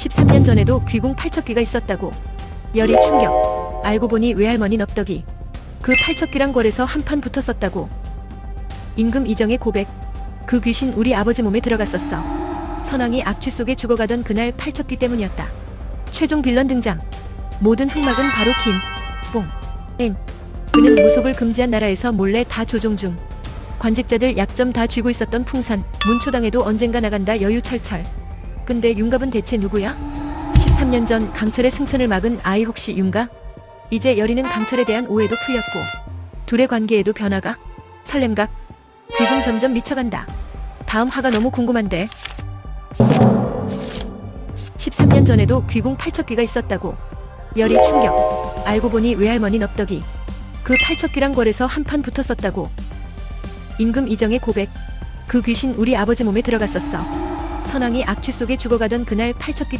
13년 전에도 귀궁 팔척귀가 있었다고. 열이 충격. 알고 보니 외할머니 넙덕이. 그 팔척귀랑 거래서 한판 붙었었다고. 임금 이정의 고백. 그 귀신 우리 아버지 몸에 들어갔었어. 선왕이 악취 속에 죽어가던 그날 팔척귀 때문이었다. 최종 빌런 등장. 모든 흑막은 바로 김, 뽕, 엔. 그는 무속을 금지한 나라에서 몰래 다 조종 중. 관직자들 약점 다 쥐고 있었던 풍산, 문초당에도 언젠가 나간다 여유 철철. 근데 윤갑은 대체 누구야? 13년 전 강철의 승천을 막은 아이 혹시 윤가? 이제 여리는 강철에 대한 오해도 풀렸고 둘의 관계에도 변화가? 설렘각? 귀궁 점점 미쳐간다. 다음 화가 너무 궁금한데 13년 전에도 귀궁 팔척귀가 있었다고 열이 충격 알고 보니 외할머니 넙덕이 그 팔척귀랑 거래서 한판 붙었었다고 임금 이정의 고백 그 귀신 우리 아버지 몸에 들어갔었어 선왕이 악취 속에 죽어가던 그날 팔척귀